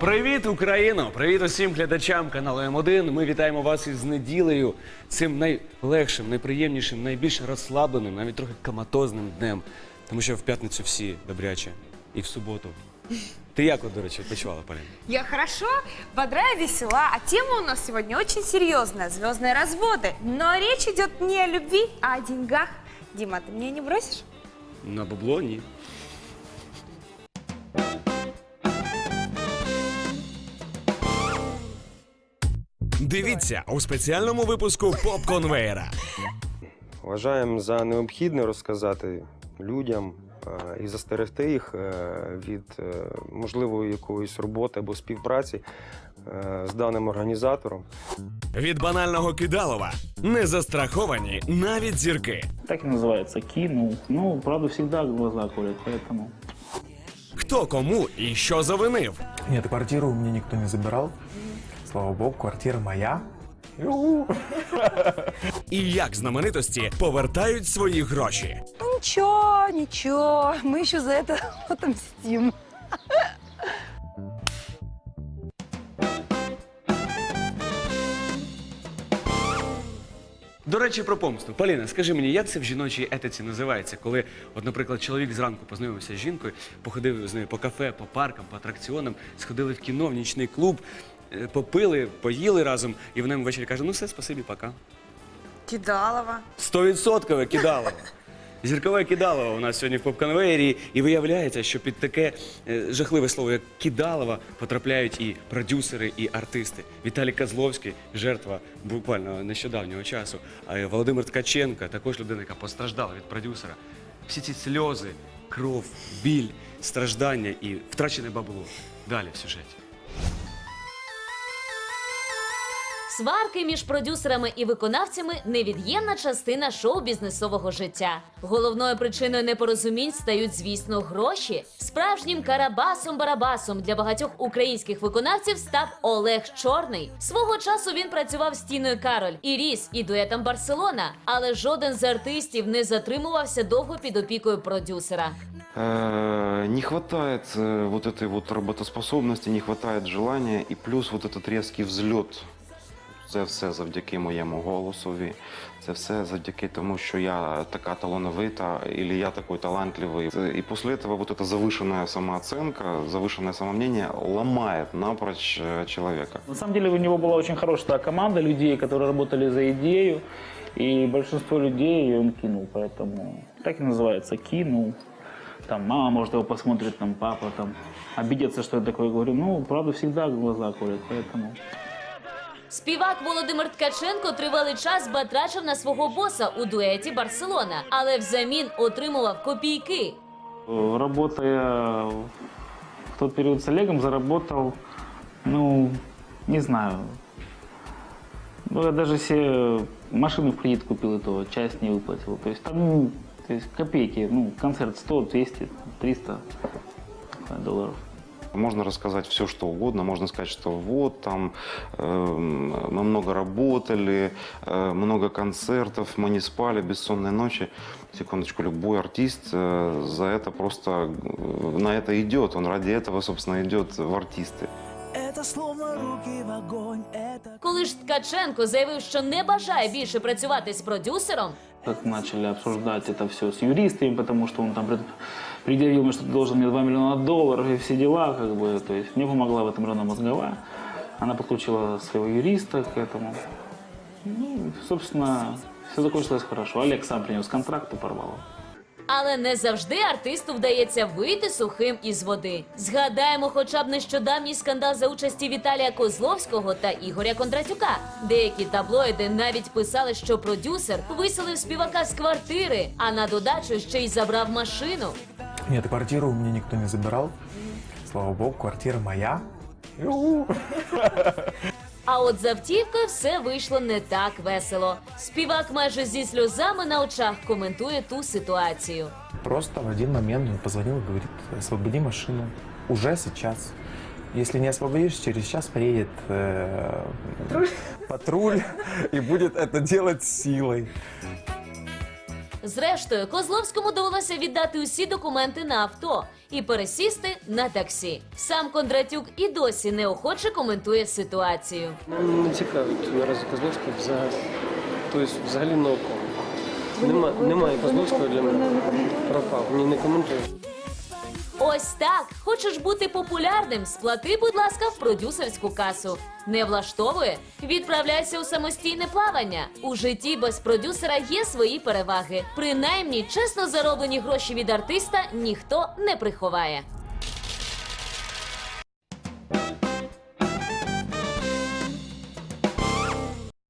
Привіт, Україно! Привіт усім глядачам каналу М1. Ми вітаємо вас із неділею, цим найлегшим, найприємнішим, найбільш розслабленим, навіть трохи коматозним днем. Тому що в п'ятницю всі добряче. І в суботу. Ти як, от, до речі, відпочивала, Поліна? Я хорошо, бодрая, весела, а тема у нас сегодня очень серьезная – звездные разводы. Но речь идет не о любви, а о деньгах. Дима, ты меня не бросишь? На бабло ні. Дивіться у спеціальному випуску поп-конвеєра. Вважаємо за необхідне розказати людям е, і застерегти їх е, від е, можливої якоїсь роботи або співпраці з даним організатором. Від банального кидалова не застраховані навіть зірки. Так и называется, кинул. Ну, правда, всегда глаза колят, поэтому... Хто кому і що завинив. Нет, квартиру у меня никто не забирал. Слава богу, квартира моя. І як знаменитості повертають свої гроші. Ничего, ничего, мы еще за это отомстим. До речі, про помсту. Поліна, скажи мені, як це в жіночій етиці називається, коли, от, наприклад, чоловік зранку познайомився з жінкою, походив з нею по кафе, по паркам, по атракціонам, сходили в кіно, в нічний клуб, е, попили, поїли разом, і вона йому ввечері каже: ну все, спасибі, пока. Кидалова. Стовідсоткове кидалово. Зіркове кидалово у нас сьогодні в поп-конвеєрі. І виявляється, що під таке е, жахливе слово, як кидалово, потрапляють і продюсери, і артисти. Віталій Козловський, жертва буквально нещодавнього часу. А е, Володимир Ткаченко, також людина, яка постраждала від продюсера. Всі ці сльози, кров, біль, страждання і втрачене бабло. Далі в сюжеті. Сварки між продюсерами і виконавцями невід'ємна частина шоу-бізнесового життя. Головною причиною непорозумінь стають, звісно, гроші. Справжнім карабасом-барабасом для багатьох українських виконавців став Олег Чорний. Свого часу він працював з Тіною Кароль і Ріс, і дуетом Барселона. Але жоден з артистів не затримувався довго під опікою продюсера. Э, Не хватает э, вот этой вот работоспособности, не хватает желания, і плюс вот этот різкий взльот. Це все завдяки моєму голосові. Це все завдяки тому, що я така талановита, или я такой талантливый. И после этого вот эта завышенная самооценка, завышенное самомнение ломает напрочь э, человека. На самом деле у него была очень хорошая команда людей, которые работали за идею, и большинство людей он кинул, поэтому так и называется, кинул. Там мама, может, его посмотрит, там папа, там обидится, что я такое говорю. Ну, правда, всегда глаза колят, поэтому... Співак Володимир Ткаченко тривалий час батрачив на свого боса у дуеті Барселона, але взамін отримував копійки. Работая в тот период с Олегом, заработал, ну, не знаю. Ну, я даже себе машину в кредит купил, то часть не выплатил. То там, то есть ну, концерт 100, 200, 300 долларов. Можно рассказать все, что угодно. Можно сказать, что вот там э, мы много работали, э, много концертов, мы не спали, бессонные ночи. Секундочку, любой артист э, за это просто э, на это идет. Он ради этого, собственно, идет в артисты. Коли ж Ткаченко заявив, що не бажає більше працювати з продюсером, Как начали обсуждать это все с юристами, потому что он там пред- предъявил мне, что ты должен мне 2 миллиона долларов и все дела, как бы, то есть мне помогла в этом Рена Мозговая. Она подключила своего юриста к этому. Ну, собственно, все закончилось хорошо. Олег сам принес контракт и порвал. его. але не завжди артисту вдається вийти сухим із води. Згадаємо, хоча б нещодавній скандал за участі Віталія Козловського та Ігоря Кондратюка. Деякі таблоїди навіть писали, що продюсер виселив співака з квартири, а на додачу ще й забрав машину. Нет, квартиру у меня никто не забирал. Слава богу, квартира моя. А от з автівкою все вийшло не так весело. Співак майже зі сльозами на очах коментує ту ситуацію. Просто в один момент он позвонил и говорит, освободи машину. Уже сейчас. Если не освободишь, через час приедет э, патруль и будет это делать силой. Зрештою, Козловському довелося віддати усі документи на авто і пересісти на таксі. Сам Кондратюк і досі неохоче коментує ситуацію. Не цікавить наразі Козловський взагалі. Тобто взагалі comment. Нема, немає Козловського для мене. Пропав. Ні, не коментую. Ось так. Хочеш бути популярним? Сплати, будь ласка, в продюсерську касу. Не влаштовує? Відправляйся у самостійне плавання. У житті без продюсера є свої переваги. Принаймні, чесно зароблені гроші від артиста ніхто не приховає.